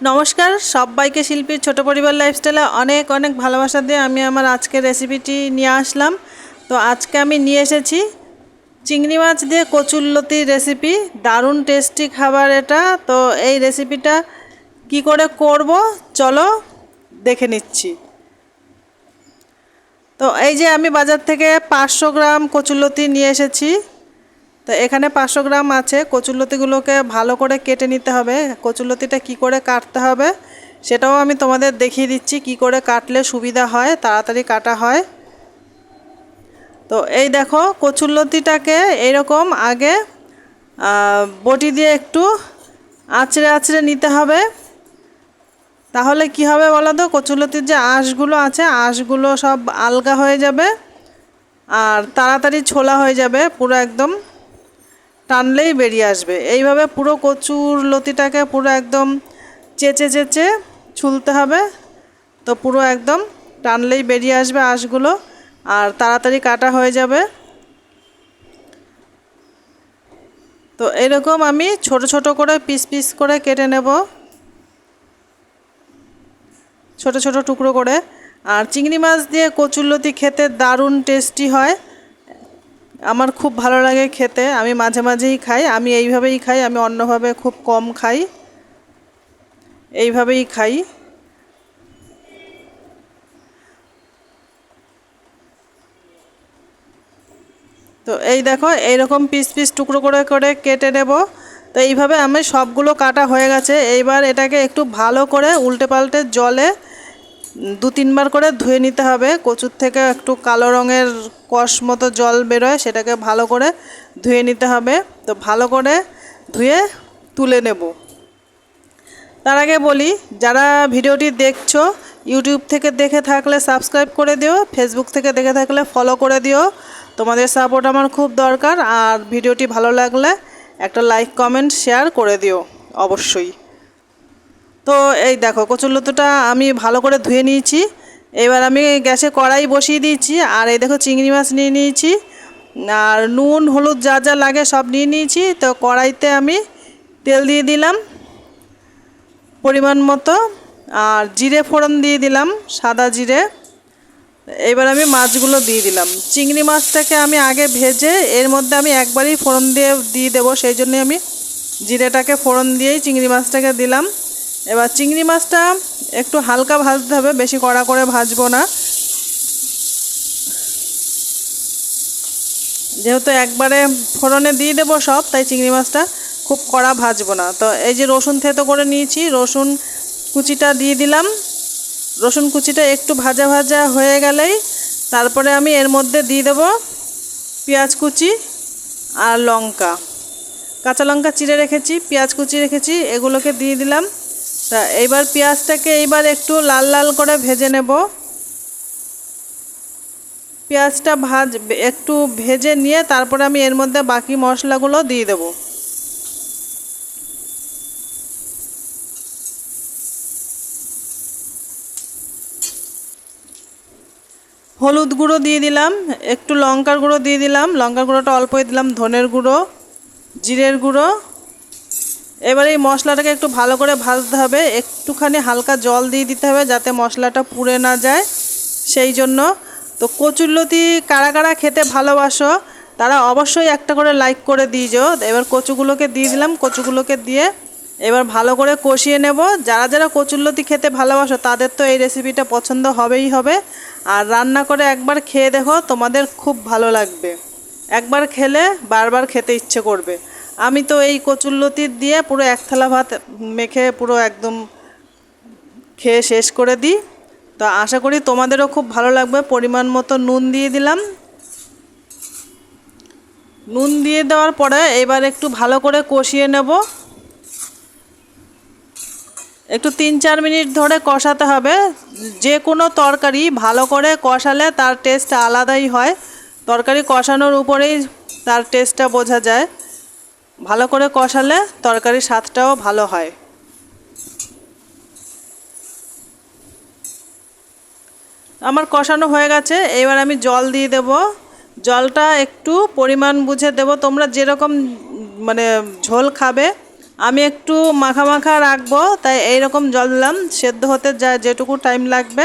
নমস্কার, সবাইকে শিল্পীর ছোট পরিবার লাইফস্টাইলে অনেক অনেক ভালোবাসা দিয়ে আমি আমার আজকের রেসিপিটি নিয়ে আসলাম। তো আজকে আমি নিয়ে এসেছি চিংড়ি মাছ দিয়ে কচুরলতির রেসিপি দারুণ টেস্টি খাবার এটা। তো এই রেসিপিটা কি করে করব? চলো দেখে নিচ্ছি। তো এই যে আমি বাজার থেকে পাঁচশো গ্রাম কচুরলতি নিয়ে এসেছি। তো এখানে পাঁচশো গ্রাম আছে। কচুরলতিগুলোকে ভালো করে কেটে নিতে হবে। কচুরলতিটা কি করে কাটতে হবে সেটাও আমি তোমাদের দেখিয়ে দিচ্ছি, কি করে কাটলে সুবিধা হয়, তাড়াতাড়ি কাটা হয়। তো এই দেখো, কচুরলতিটাকে এইরকম আগে বটি দিয়ে একটু আঁচড়ে আঁচড়ে নিতে হবে। তাহলে কি হবে বলো তো কচুরলতির যে আঁশগুলো আছে, আঁশগুলো সব আলগা হয়ে যাবে আর তাড়াতাড়ি ছোলা হয়ে যাবে পুরো একদম। টানলেই বেরিয়ে আসবে। এইভাবে পুরো কচুর লতিটাকে পুরো একদম চেচে চেচে ছুলতে হবে। তো পুরো একদম টানলেই বেরিয়ে আসবে আঁশগুলো আর তাড়াতাড়ি কাটা হয়ে যাবে। তো এরকম আমি ছোট ছোট করে পিস পিস করে কেটে নেব। ছোট ছোট টুকরো করে। আর চিংড়ি মাছ দিয়ে কচুরলতি খেতে দারুণ টেস্টি হয়। আমার খুব ভালো লাগে খেতে, আমি মাঝে মাঝেই খাই, আমি এইভাবেই খাই, আমি অন্যভাবে খুব কম খাই। এইভাবেই খাই। তো এই দেখো, এইরকম পিস পিস টুকরো করে করে কেটে নেব। তো এইভাবে আমি সবগুলো কাটা হয়ে গেছে। এইবার এটাকে একটু ভালো করে উল্টে পাল্টে জলে দু তিনবার করে ধুয়ে নিতে হবে। কচুর থেকে একটু কালো রঙের কষ মতো জল বেরোয়, সেটাকে ভালো করে ধুয়ে নিতে হবে। তো ভালো করে ধুয়ে তুলে নেব। তার আগে বলি, যারা ভিডিওটি দেখছ, ইউটিউব থেকে দেখে থাকলে সাবস্ক্রাইব করে দিও, ফেসবুক থেকে দেখে থাকলে ফলো করে দিও। তোমাদের সাপোর্ট আমার খুব দরকার, আর ভিডিওটি ভালো লাগলে একটা লাইক, কমেন্ট, শেয়ার করে দিও, অবশ্যই। তো এই দেখো কচুরলতিটা আমি ভালো করে ধুয়ে নিয়েছি। এবার আমি গ্যাসে কড়াই বসিয়ে দিয়েছি আর এই দেখো চিংড়ি মাছ নিয়ে নিয়েছি। আর নুন, হলুদ যা যা লাগে সব নিয়ে নিয়েছি। তো কড়াইতে আমি তেল দিয়ে দিলাম পরিমাণ মতো। আর জিরে ফোড়ন দিয়ে দিলাম সাদা জিরে। এবার আমি মাছগুলো দিয়ে দিলাম। চিংড়ি মাছটাকে আমি আগে ভেজে এর মধ্যে আমি একবারই ফোড়ন দিয়ে দিয়ে দেবো। সেই জন্যই আমি জিরেটাকে ফোড়ন দিয়েই চিংড়ি মাছটাকে দিলাম। এবার চিংড়ি মাছটা একটু হালকা ভাজতে হবে, বেশি কড়া করে ভাজবো না। যেহেতু একবারে ফোড়নে দিয়ে দেবো সব, তাই চিংড়ি মাছটা খুব কড়া ভাজবো না। তো এই যে রসুন থেতো করে নিয়েছি, রসুন কুচিটা দিয়ে দিলাম। রসুন কুচিটা একটু ভাজা ভাজা হয়ে গেলেই তারপরে আমি এর মধ্যে দিয়ে দেবো পেঁয়াজ কুচি আর লঙ্কা। কাঁচা লঙ্কা চিড়ে রেখেছি, পেঁয়াজ কুচি রেখেছি, এগুলোকে দিয়ে দিলাম। তা এইবার পেঁয়াজটাকে এইবার একটু লাল লাল করে ভেজে নেব। পেঁয়াজটা ভাজ, একটু ভেজে নিয়ে তারপরে আমি এর মধ্যে বাকি মশলাগুলো দিয়ে দেব। হলুদ গুঁড়ো দিয়ে দিলাম, একটু লঙ্কার গুঁড়ো দিয়ে দিলাম, লঙ্কার গুঁড়োটা অল্পই দিলাম, ধনের গুঁড়ো, জিরের গুঁড়ো এবার এই মশলাটাকে একটু ভালো করে ভাজতে হবে। একটুখানি হালকা জল দিয়ে দিতে হবে যাতে মশলাটা পুড়ে না যায়। সেই জন্য তো কচুরলতি কারা কারা খেতে ভালোবাসো, তারা অবশ্যই একটা করে লাইক করে দিয়েছ। এবার কচুগুলোকে দিয়ে দিলাম, কচুগুলোকে দিয়ে এবার ভালো করে কষিয়ে নেব। যারা যারা কচুরলতি খেতে ভালোবাসো, তাদের তো এই রেসিপিটা পছন্দ হবেই হবে। আর রান্না করে একবার খেয়ে দেখো, তোমাদের খুব ভালো লাগবে। একবার খেলে বারবার খেতে ইচ্ছে করবে। আমি তো এই কচুরলতি দিয়ে পুরো এক থালা ভাত মেখে পুরো একদম খেয়ে শেষ করে দিই। তো আশা করি তোমাদেরও খুব ভালো লাগবে। পরিমাণ মতো নুন দিয়ে দিলাম। নুন দিয়ে দেওয়ার পরে এবার একটু ভালো করে কষিয়ে নেব। একটু তিন চার মিনিট ধরে কষাতে হবে। যে কোনো তরকারি ভালো করে কষালে তার টেস্ট আলাদাই হয়। তরকারি কষানোর উপরেই তার টেস্টটা বোঝা যায়। ভালো করে কষালে তরকারির স্বাদটাও ভালো হয়। আমার কষানো হয়ে গেছে, এবার আমি জল দিয়ে দেব। জলটা একটু পরিমাণ বুঝে দেব, তোমরা যেরকম মানে ঝোল খাবে, আমি একটু মাখা মাখা রাখব, তাই এইরকম জল দিলাম। সেদ্ধ হতে যা, যেটুকু টাইম লাগবে,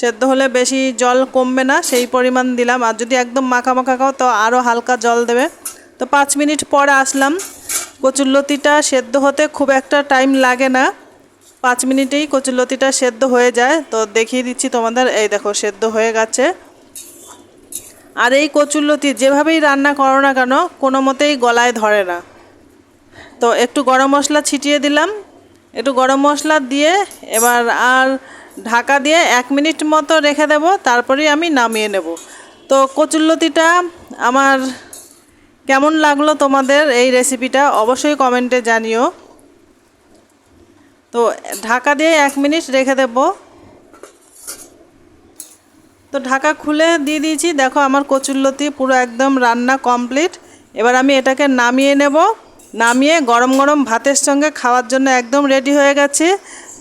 সেদ্ধ হলে বেশি জল কমবে না, সেই পরিমাণ দিলাম। আর যদি একদম মাখা মাখা খাও, তো আরও হালকা জল দেবে। তো পাঁচ মিনিট পরে আসলাম। কচুরলতিটা সেদ্ধ হতে খুব একটা টাইম লাগে না। পাঁচ মিনিটেই কচুরলতিটা সেদ্ধ হয়ে যায়। তো দেখিয়ে দিচ্ছি তোমাদের, এই দেখো সেদ্ধ হয়ে গেছে। আর এই কচুরলতি যেভাবেই রান্না করো না কেন, কোনো মতেই গলায় ধরে না। তো একটু গরম মশলা ছিটিয়ে দিলাম। একটু গরম মশলা দিয়ে এবার আর ঢাকা দিয়ে এক মিনিট মতো রেখে দেব, তারপরেই আমি নামিয়ে নেব। তো কচুরলতিটা আমার কেমন লাগল তোমাদের এই রেসিপিটা অবশ্যই কমেন্টে জানিও। তো, ঢাকা দিয়ে এক মিনিট রেখে দেব। তো, ঢাকা খুলে দিয়ে দিয়েছি। দেখো, আমার কচুরলতি পুরো একদম রান্না কমপ্লিট এবার আমি এটাকে নামিয়ে নেব। নামিয়ে গরম গরম ভাতের সঙ্গে খাওয়ার জন্য একদম রেডি হয়ে গেছে।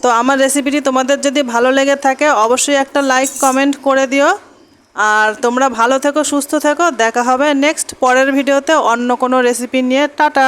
তো, আমার রেসিপিটি তোমাদের যদি ভালো লেগে থাকে, অবশ্যই একটা লাইক কমেন্ট করে দিও। আর তোমরা ভালো থেকো, সুস্থ থেকো। দেখা হবে নেক্সট পরের ভিডিওতে অন্য কোনো রেসিপি নিয়ে। টাটা!